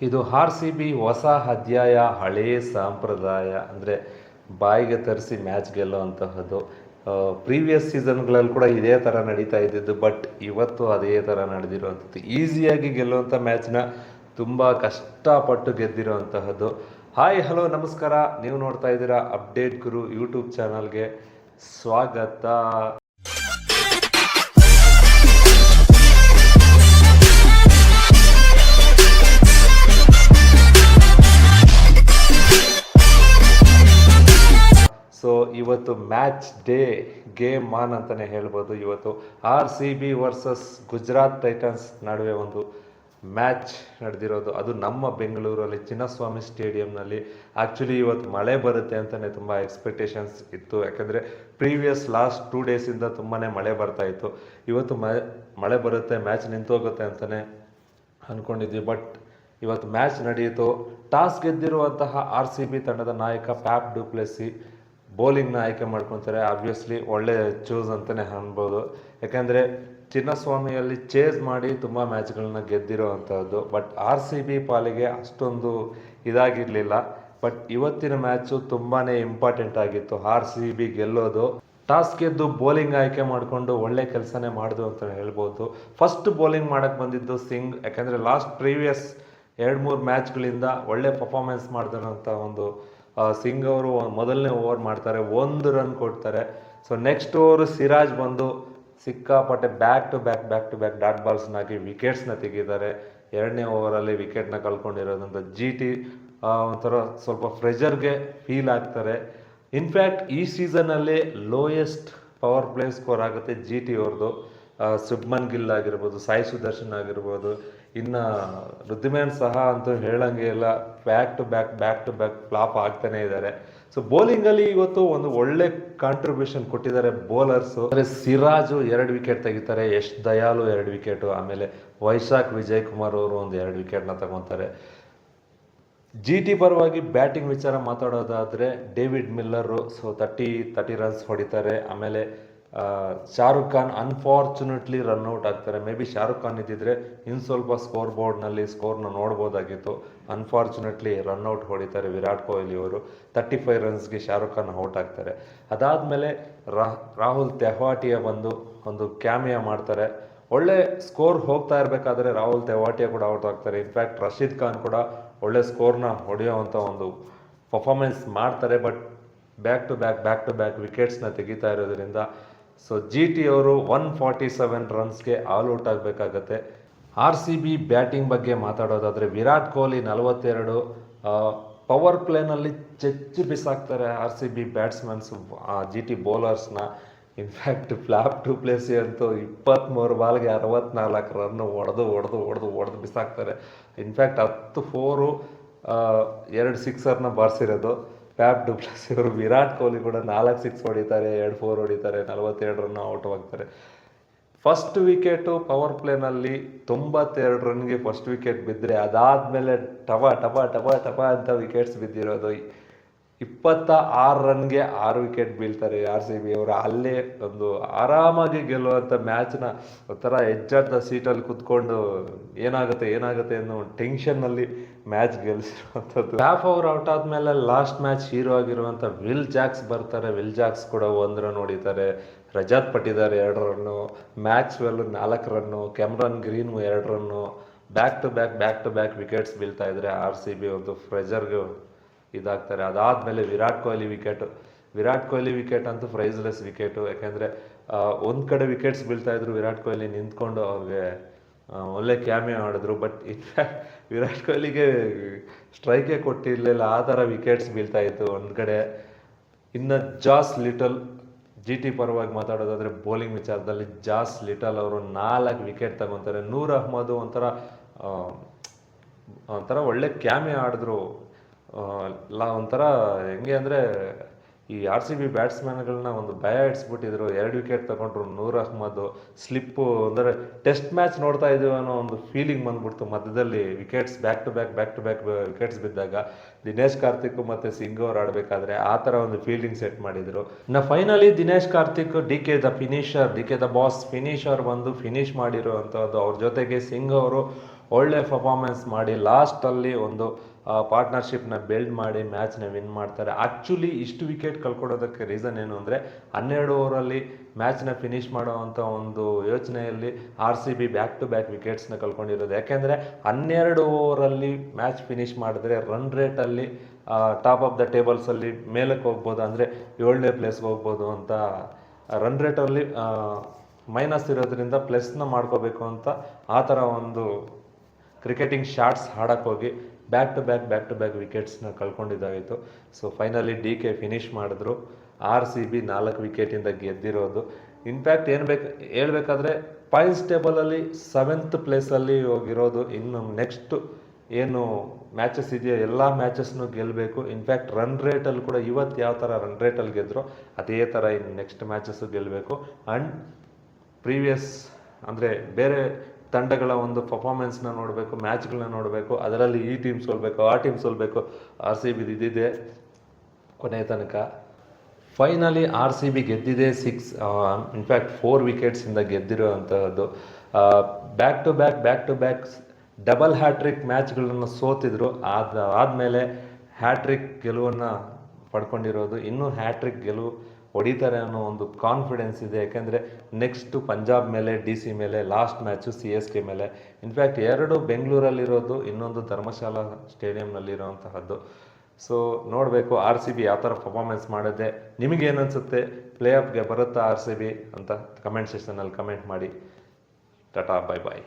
ಇದು R C B ಹೊಸ ಅಧ್ಯಾಯ ಹಳೆಯ ಸಂಪ್ರದಾಯ, ಅಂದರೆ ಬಾಯಿಗೆ ತರಿಸಿ ಮ್ಯಾಚ್ ಗೆಲ್ಲುವಂತಹದ್ದು. ಪ್ರೀವಿಯಸ್ ಸೀಸನ್ಗಳಲ್ಲಿ ಕೂಡ ಇದೇ ಥರ ನಡೀತಾ ಇದ್ದಿದ್ದು, ಬಟ್ ಇವತ್ತು ಅದೇ ಥರ ನಡೆದಿರುವಂಥದ್ದು ಈಸಿಯಾಗಿ ಗೆಲ್ಲುವಂಥ ಮ್ಯಾಚ್ನ ತುಂಬ ಕಷ್ಟಪಟ್ಟು ಗೆದ್ದಿರುವಂತಹದ್ದು. ಹಾಯ್, ಹಲೋ, ನಮಸ್ಕಾರ. ನೀವು ನೋಡ್ತಾ ಇದ್ದೀರಾ ಅಪ್ಡೇಟ್ ಗುರು ಯೂಟ್ಯೂಬ್ ಚಾನಲ್ಗೆ ಸ್ವಾಗತ. ಇವತ್ತು ಮ್ಯಾಚ್ ಡೇ ಗೇಮ್ ಆನ್ ಅಂತಲೇ ಹೇಳ್ಬೋದು. ಇವತ್ತು R C B versus Gujarat Titans ನಡುವೆ ಒಂದು ಮ್ಯಾಚ್ ನಡೆದಿರೋದು. ಅದು ನಮ್ಮ ಬೆಂಗಳೂರಲ್ಲಿ ಚಿನ್ನಸ್ವಾಮಿ ಸ್ಟೇಡಿಯಂನಲ್ಲಿ. ಆ್ಯಕ್ಚುಲಿ ಇವತ್ತು ಮಳೆ ಬರುತ್ತೆ ಅಂತಲೇ ತುಂಬ ಎಕ್ಸ್ಪೆಕ್ಟೇಷನ್ಸ್ ಇತ್ತು. ಯಾಕೆಂದರೆ ಪ್ರೀವಿಯಸ್ ಲಾಸ್ಟ್ ಟೂ ಡೇಸಿಂದ ತುಂಬಾ ಮಳೆ ಬರ್ತಾ ಇತ್ತು. ಇವತ್ತು ಮಳೆ ಬರುತ್ತೆ, ಮ್ಯಾಚ್ ನಿಂತೋಗುತ್ತೆ ಅಂತಲೇ ಅಂದ್ಕೊಂಡಿದ್ವಿ ಬಟ್ ಇವತ್ತು ಮ್ಯಾಚ್ ನಡೆಯಿತು. ಟಾಸ್ ಗೆದ್ದಿರುವಂತಹ ಆರ್ ಸಿ ಬಿ ತಂಡದ ನಾಯಕ ಪ್ಯಾಪ್ ಡುಪ್ಲೆಸಿ ಬೌಲಿಂಗ್ನ ಆಯ್ಕೆ ಮಾಡ್ಕೊತಾರೆ. ಆಬ್ವಿಯಸ್ಲಿ ಒಳ್ಳೆ ಚೂಸ್ ಅಂತಲೇ ಅನ್ಬೋದು. ಯಾಕೆಂದರೆ ಚಿನ್ನಸ್ವಾಮಿಯಲ್ಲಿ ಚೇಸ್ ಮಾಡಿ ತುಂಬ ಮ್ಯಾಚ್ಗಳನ್ನ ಗೆದ್ದಿರೋ ಅಂಥದ್ದು ಬಟ್ ಆರ್ ಸಿ ಬಿ ಪಾಲಿಗೆ ಅಷ್ಟೊಂದು ಇದಾಗಿರಲಿಲ್ಲ. ಬಟ್ ಇವತ್ತಿನ ಮ್ಯಾಚು ತುಂಬಾ ಇಂಪಾರ್ಟೆಂಟ್ ಆಗಿತ್ತು. ಆರ್ ಸಿ ಬಿ ಗೆಲ್ಲೋದು. ಟಾಸ್ ಗೆದ್ದು ಬೌಲಿಂಗ್ ಆಯ್ಕೆ ಮಾಡಿಕೊಂಡು ಒಳ್ಳೆ ಕೆಲಸನೇ ಮಾಡಿದ್ರು ಅಂತ ಹೇಳ್ಬೋದು. ಫಸ್ಟ್ ಬೌಲಿಂಗ್ ಮಾಡಕ್ಕೆ ಬಂದಿದ್ದು ಸಿಂಗ್. ಯಾಕೆಂದರೆ ಲಾಸ್ಟ್ ಪ್ರೀವಿಯಸ್ ಎರಡು ಮೂರು ಮ್ಯಾಚ್ಗಳಿಂದ ಒಳ್ಳೆ ಪರ್ಫಾರ್ಮೆನ್ಸ್ ಮಾಡಿದಂಥ ಒಂದು ಸಿಂಗ್ ಅವರು ಮೊದಲನೇ ಓವರ್ ಮಾಡ್ತಾರೆ, ಒಂದು ರನ್ ಕೊಡ್ತಾರೆ. ಸೊ ನೆಕ್ಸ್ಟ್ ಓವರ್ ಸಿರಾಜ್ ಬಂದು ಸಿಕ್ಕಾಪಟ್ಟೆ back to back back to back dot ಬಾಲ್ಸ್ನಾಗಿ ವಿಕೆಟ್ಸ್ನ ತೆಗಿದ್ದಾರೆ ಎರಡನೇ ಓವರಲ್ಲಿ ವಿಕೆಟ್ನ ಕಳ್ಕೊಂಡಿರೋದ್ರಿಂದ ಜಿ ಟಿ ಒಂಥರ ಸ್ವಲ್ಪ ಫ್ರೆಜರ್ಗೆ ಫೀಲ್ ಆಗ್ತಾರೆ. ಇನ್ಫ್ಯಾಕ್ಟ್ ಈ ಸೀಸನಲ್ಲಿ ಲೋಯೆಸ್ಟ್ ಪವರ್ ಪ್ಲೇ ಸ್ಕೋರ್ ಆಗುತ್ತೆ ಜಿ ಟಿ ಅವ್ರದ್ದು ಸುಬ್ಮನ್ ಗಿಲ್ ಆಗಿರ್ಬೋದು, ಸಾಯಿ ಸುದರ್ಶನ್ ಆಗಿರ್ಬೋದು, ಇನ್ನು ರುದ್ದಿಮೇನ್ ಸಹ ಅಂತೂ ಹೇಳಂಗೆ ಇಲ್ಲ back to back back to back flop ಆಗ್ತಾನೆ ಇದ್ದಾರೆ ಸೊ ಬೌಲಿಂಗಲ್ಲಿ ಇವತ್ತು ಒಂದು ಒಳ್ಳೆ ಕಾಂಟ್ರಿಬ್ಯೂಷನ್ ಕೊಟ್ಟಿದ್ದಾರೆ ಬೌಲರ್ಸು ಅಂದರೆ ಸಿರಾಜು ಎರಡು ವಿಕೆಟ್ ತೆಗಿತಾರೆ, ಯಶ್ ದಯಾಲು ಎರಡು ವಿಕೆಟು ಆಮೇಲೆ ವೈಶಾಖ್ ವಿಜಯ್ ಕುಮಾರ್ ಅವರು ಒಂದು ಎರಡು ವಿಕೆಟ್ನ ತಗೊತಾರೆ. ಜಿ ಟಿ ಪರವಾಗಿ ಬ್ಯಾಟಿಂಗ್ ವಿಚಾರ ಮಾತಾಡೋದಾದರೆ David Miller so thirty thirty runs ಹೊಡಿತಾರೆ, ಆಮೇಲೆ ಶಾರುಖ್ ಖಾನ್ ಅನ್ಫಾರ್ಚುನೇಟ್ಲಿ ರನ್ಔಟ್ ಆಗ್ತಾರೆ. ಮೇ ಬಿ ಶಾರುಖ್ ಖಾನ್ ಇದ್ದಿದ್ರೆ ಇನ್ನು ಸ್ವಲ್ಪ ಸ್ಕೋರ್ ಬೋರ್ಡ್ನಲ್ಲಿ ಸ್ಕೋರ್ನ ನೋಡ್ಬೋದಾಗಿತ್ತು. ಅನ್ಫಾರ್ಚುನೇಟ್ಲಿ ರನ್ಔಟ್ ಹೊಡಿತಾರೆ ವಿರಾಟ್ ಕೊಹ್ಲಿ ಅವರು. ತರ್ಟಿ ಫೈವ್ ರನ್ಸ್ಗೆ ಶಾರುಖ್ ಖಾನ್ ಔಟ್ ಆಗ್ತಾರೆ. ಅದಾದಮೇಲೆ ರಾಹುಲ್ ತೆಹ್ವಾಟಿಯ ಬಂದು ಒಂದು ಕ್ಯಾಮಿಯ ಮಾಡ್ತಾರೆ. ಒಳ್ಳೆ ಸ್ಕೋರ್ ಹೋಗ್ತಾ ಇರಬೇಕಾದ್ರೆ ರಾಹುಲ್ ತೆವಾಟಿಯ ಕೂಡ ಔಟ್ ಆಗ್ತಾರೆ. ಇನ್ಫ್ಯಾಕ್ಟ್ ರಶೀದ್ ಖಾನ್ ಕೂಡ ಒಳ್ಳೆ ಸ್ಕೋರ್ನ ಹೊಡೆಯುವಂಥ ಒಂದು ಪರ್ಫಾರ್ಮೆನ್ಸ್ ಮಾಡ್ತಾರೆ. But back to back back to back ವಿಕೆಟ್ಸ್ನ ತೆಗಿತಾ ಇರೋದ್ರಿಂದ ಸೊ ಜಿ ಟಿ ಅವರು ಒನ್ ಫಾರ್ಟಿ ಸೆವೆನ್ ರನ್ಸ್ಗೆ ಆಲ್ ಔಟ್ ಆಗಬೇಕಾಗತ್ತೆ. ಆರ್ ಸಿ ಬಿ ಬ್ಯಾಟಿಂಗ್ ಬಗ್ಗೆ ಮಾತಾಡೋದಾದರೆ ವಿರಾಟ್ ಕೊಹ್ಲಿ ನಲವತ್ತೆರಡು ಪವರ್ ಪ್ಲೇನಲ್ಲಿ ಚೆಚ್ಚಿ ಬಿಸಾಕ್ತಾರೆ R C B batsmans G T ಬೌಲರ್ಸ್ನ in fact flop du Plessis ಅಂತೂ ಇಪ್ಪತ್ತ್ಮೂರು ಬಾಲ್ಗೆ ಅರವತ್ನಾಲ್ಕು ರನ್ನು ಹೊಡೆದು ಹೊಡೆದು ಹೊಡೆದು ಹೊಡೆದು ಬಿಸಾಕ್ತಾರೆ. ಇನ್ಫ್ಯಾಕ್ಟ್ ಹತ್ತು ಫೋರು ಎರಡು ಸಿಕ್ಸರ್ನ ಬಾರಿಸಿರೋದು. ಪ್ಯಾಪ್ ಡುಪ್ಲಸ್ ಇವರು ವಿರಾಟ್ ಕೊಹ್ಲಿ ಕೂಡ ನಾಲ್ಕು ಸಿಕ್ಸ್ ಹೊಡಿತಾರೆ, ಎರಡು ಫೋರ್ ಹೊಡಿತಾರೆ ನಲವತ್ತೆರಡು ರನ್ ಔಟ್ ಆಗ್ತಾರೆ ಫಸ್ಟ್ ವಿಕೆಟು ಪವರ್ ಪ್ಲೇನಲ್ಲಿ ತೊಂಬತ್ತೆರಡು ರನ್ಗೆ ಫಸ್ಟ್ ವಿಕೆಟ್ ಬಿದ್ದರೆ ಅದಾದಮೇಲೆ ಟಪ ಟಪ ಟಪ ಟಪ ಅಂತ ವಿಕೆಟ್ಸ್ ಬಿದ್ದಿರೋದು. ಇಪ್ಪತ್ತ ಆರು ರನ್ಗೆ ಆರು ವಿಕೆಟ್ ಬೀಳ್ತಾರೆ ಆರ್ ಸಿ ಬಿ ಅವರು. ಅಲ್ಲೇ ಒಂದು ಆರಾಮಾಗಿ ಗೆಲ್ಲುವಂಥ ಮ್ಯಾಚ್ನ ಒಂಥರ ಹೆಜ್ಜಾಡ್ದ ಸೀಟಲ್ಲಿ ಕುತ್ಕೊಂಡು ಏನಾಗುತ್ತೆ ಏನಾಗುತ್ತೆ ಅನ್ನೋ ಟೆನ್ಷನ್ನಲ್ಲಿ ಮ್ಯಾಚ್ ಗೆಲ್ಲಿಸಿರುವಂಥದ್ದು ಹ್ಯಾಫ್ ಅವರ್ ಔಟ್ ಆದಮೇಲೆ ಲಾಸ್ಟ್ ಮ್ಯಾಚ್ ಹೀರೋ ಆಗಿರುವಂಥ ವಿಲ್ ಜಾಕ್ಸ್ ಬರ್ತಾರೆ. ವಿಲ್ ಜಾಕ್ಸ್ ಕೂಡ ಒಂದು ರನ್ ಹೊಡಿತಾರೆ. ರಜಾತ್ ಪಟ್ಟಿದ್ದಾರೆ ಎರಡು ರನ್ನು ಮ್ಯಾಕ್ಸ್ವೆಲ್ ನಾಲ್ಕು ರನ್ನು ಕೆಮ್ರನ್ ಗ್ರೀನ್ ಎರಡು run back to back back to back wickets ಬೀಳ್ತಾ ಇದ್ರೆ ಆರ್ ಸಿ ಬಿ ಒಂದು ಫ್ರೆಜರ್ಗೆ ಇದಾಗ್ತಾರೆ. ಅದಾದಮೇಲೆ ವಿರಾಟ್ ಕೊಹ್ಲಿ ವಿಕೆಟ್. ವಿರಾಟ್ ಕೊಹ್ಲಿ ವಿಕೆಟ್ ಅಂತೂ ಪ್ರೈಸ್ಲೆಸ್ ವಿಕೆಟು. ಯಾಕೆಂದರೆ ಒಂದು ಕಡೆ ವಿಕೆಟ್ಸ್ ಬೀಳ್ತಾ ಇದ್ರು ವಿರಾಟ್ ಕೊಹ್ಲಿ ನಿಂತ್ಕೊಂಡು ಅವ್ರಿಗೆ ಒಳ್ಳೆ ಕ್ಯಾಮಿಯೋ ಆಡಿದ್ರು. ಬಟ್ ಇನ್ಫ್ಯಾಕ್ಟ್ ವಿರಾಟ್ ಕೊಹ್ಲಿಗೆ ಸ್ಟ್ರೈಕೇ ಕೊಟ್ಟಿರಲಿಲ್ಲ. ಆ ಥರ ವಿಕೆಟ್ಸ್ ಬೀಳ್ತಾ ಇತ್ತು ಒಂದು ಕಡೆ. ಇನ್ನು ಜಾಸ್ ಲಿಟಲ್, ಜಿ ಟಿ ಪರವಾಗಿ ಮಾತಾಡೋದಾದ್ರೆ ಬೌಲಿಂಗ್ ವಿಚಾರದಲ್ಲಿ ಜಾಸ್ ಲಿಟಲ್ ಅವರು ನಾಲ್ಕು ವಿಕೆಟ್ ತಗೊತಾರೆ. ನೂರ್ ಅಹ್ಮದ್ ಒಂಥರ ಒಂಥರ ಒಳ್ಳೆ ಕ್ಯಾಮೆ ಆಡಿದ್ರು. ಆ, ಲಾ ಒಂಥರ ಹೆಂಗೆ ಅಂದರೆ ಈ ಆರ್ ಸಿ ಬಿ ಬ್ಯಾಟ್ಸ್ಮನ್ಗಳನ್ನ ಒಂದು ಭಯ ಇಡ್ಸ್ಬಿಟ್ಟಿದ್ರು ಎರಡು ವಿಕೆಟ್ ತಗೊಂಡ್ರು ನೂರ್ ಅಹ್ಮದ್ ಸ್ಲಿಪ್ಪು ಅಂದರೆ ಟೆಸ್ಟ್ ಮ್ಯಾಚ್ ನೋಡ್ತಾ ಇದ್ದೀವಿ ಅನ್ನೋ ಒಂದು ಫೀಲಿಂಗ್ ಬಂದ್ಬಿಡ್ತು ಮಧ್ಯದಲ್ಲಿ. Wickets back to back back to back wickets ಬಿದ್ದಾಗ ದಿನೇಶ್ ಕಾರ್ತಿಕ್ ಮತ್ತು ಸಿಂಗ್ ಅವ್ರು ಆಡಬೇಕಾದ್ರೆ ಆ ಥರ ಒಂದು ಫೀಲ್ಡಿಂಗ್ ಸೆಟ್ ಮಾಡಿದರು. ನಾ finally Dinesh Karthik D K the finisher D K the boss finisher ಬಂದು ಫಿನಿಶ್ ಮಾಡಿರೋ ಅಂಥದ್ದು ಅವ್ರ ಜೊತೆಗೆ ಸಿಂಗ್ ಅವರು ಒಳ್ಳೆ ಪರ್ಫಾರ್ಮೆನ್ಸ್ ಮಾಡಿ ಲಾಸ್ಟಲ್ಲಿ ಒಂದು ಪಾರ್ಟ್ನರ್ಶಿಪ್ನ ಬಿಲ್ಡ್ ಮಾಡಿ ಮ್ಯಾಚ್ನ ವಿನ್ ಮಾಡ್ತಾರೆ. ಆ್ಯಕ್ಚುಲಿ ಇಷ್ಟು ವಿಕೆಟ್ ಕಳ್ಕೊಡೋದಕ್ಕೆ ರೀಸನ್ ಏನು ಅಂದರೆ ಹನ್ನೆರಡು ಓವರಲ್ಲಿ ಮ್ಯಾಚ್ನ ಫಿನಿಶ್ ಮಾಡೋವಂಥ ಒಂದು ಯೋಚನೆಯಲ್ಲಿ R C B back to back ವಿಕೆಟ್ಸ್ನ ಕಳ್ಕೊಂಡಿರೋದು. ಯಾಕೆಂದರೆ ಹನ್ನೆರಡು ಓವರಲ್ಲಿ ಮ್ಯಾಚ್ ಫಿನಿಶ್ ಮಾಡಿದ್ರೆ ರನ್ ರೇಟಲ್ಲಿ ಟಾಪ್ ಆಫ್ ದ ಟೇಬಲ್ಸಲ್ಲಿ ಮೇಲಕ್ಕೆ ಹೋಗ್ಬೋದು ಅಂದರೆ ಏಳನೇ ಪ್ಲೇಸ್ಗೆ ಹೋಗ್ಬೋದು ಅಂತ ರನ್ ರೇಟಲ್ಲಿ ಮೈನಸ್ ಇರೋದ್ರಿಂದ ಪ್ಲಸ್ನ ಮಾಡ್ಕೋಬೇಕು ಅಂತ ಆ ಥರ ಒಂದು ಕ್ರಿಕೆಟಿಂಗ್ ಶಾರ್ಟ್ಸ್ ಹೋಗಿ back to back back to back ವಿಕೆಟ್ಸ್ನ ಕಳ್ಕೊಂಡಿದ್ದಾಗಿತ್ತು. So finally D K finish ಮಾಡಿದ್ರು. ಆರ್ ಸಿ ಬಿ ನಾಲ್ಕು ವಿಕೆಟಿಂದ ಗೆದ್ದಿರೋದು. ಇನ್ಫ್ಯಾಕ್ಟ್ ಏನು ಬೇಕು, ಹೇಳ್ಬೇಕಾದ್ರೆ ಪಾಯಿಂಟ್ಸ್ ಟೇಬಲಲ್ಲಿ ಸೆವೆಂತ್ ಪ್ಲೇಸಲ್ಲಿ ಹೋಗಿರೋದು. ಇನ್ನು ನೆಕ್ಸ್ಟ್ ಏನು ಮ್ಯಾಚಸ್ ಇದೆಯೋ, ಎಲ್ಲ ಮ್ಯಾಚಸ್ನು ಗೆಲ್ಲಬೇಕು ಇನ್ಫ್ಯಾಕ್ಟ್ ರನ್ ರೇಟಲ್ಲಿ ಕೂಡ ಇವತ್ತು ಯಾವ ಥರ ರನ್ ರೇಟಲ್ಲಿ ಗೆದ್ರೋ, ಅದೇ ಥರ ಇನ್ನು ನೆಕ್ಸ್ಟ್ ಮ್ಯಾಚಸ್ಸು ಗೆಲ್ಲಬೇಕು ಆ್ಯಂಡ್ ಪ್ರೀವಿಯಸ್ ಅಂದರೆ ಬೇರೆ ತಂಡಗಳ ಒಂದು ಪರ್ಫಾರ್ಮೆನ್ಸ್ನ ನೋಡಬೇಕು ಮ್ಯಾಚ್ಗಳನ್ನ ನೋಡಬೇಕು, ಅದರಲ್ಲಿ ಈ ಟೀಮ್ ಸೋಲ್ಬೇಕು, ಆ ಟೀಮ್ ಸೋಲ್ಬೇಕು ಆರ್ ಸಿ ಬಿದು ಇದಿದೆ ಕೊನೆಯ ತನಕ. ಫೈನಲಿ ಆರ್ ಸಿ ಬಿ ಗೆದ್ದಿದೆ ಸಿಕ್ಸ್ ಇನ್ಫ್ಯಾಕ್ಟ್ ಫೋರ್ ವಿಕೆಟ್ಸಿಂದ ಗೆದ್ದಿರುವಂತಹದ್ದು. Back to back back to back double hat-trick ಮ್ಯಾಚ್ಗಳನ್ನು ಸೋತಿದ್ರು. ಆದ, ಆದಮೇಲೆ ಹ್ಯಾಟ್ರಿಕ್ ಗೆಲುವನ್ನು ಪಡ್ಕೊಂಡಿರೋದು. ಇನ್ನೂ ಹ್ಯಾಟ್ರಿಕ್ ಗೆಲುವು ಹೊಡಿತಾರೆ ಅನ್ನೋ ಒಂದು ಕಾನ್ಫಿಡೆನ್ಸ್ ಇದೆ. ಯಾಕೆಂದರೆ ನೆಕ್ಸ್ಟು ಪಂಜಾಬ್ ಮೇಲೆ ಡಿ ಸಿ ಮೇಲೆ last match C S K ಮೇಲೆ. ಇನ್ಫ್ಯಾಕ್ಟ್ ಎರಡು ಬೆಂಗಳೂರಲ್ಲಿರೋದು ಇನ್ನೊಂದು ಧರ್ಮಶಾಲಾ ಸ್ಟೇಡಿಯಂನಲ್ಲಿರುವಂತಹದ್ದು. ಸೊ ನೋಡಬೇಕು ಆರ್ ಸಿ ಬಿ ಯಾವ ಥರ ಪರ್ಫಾರ್ಮೆನ್ಸ್ ಮಾಡಿದೆ. ನಿಮಗೇನು ಅನಿಸುತ್ತೆ? ಪ್ಲೇ ಆಫ್ಗೆ ಬರುತ್ತಾ ಆರ್ ಸಿ ಬಿ ಅಂತ ಕಮೆಂಟ್ ಸೆಕ್ಷನಲ್ಲಿ ಕಮೆಂಟ್ ಮಾಡಿ. ಟಾಟಾ ಬಾಯ್ ಬಾಯ್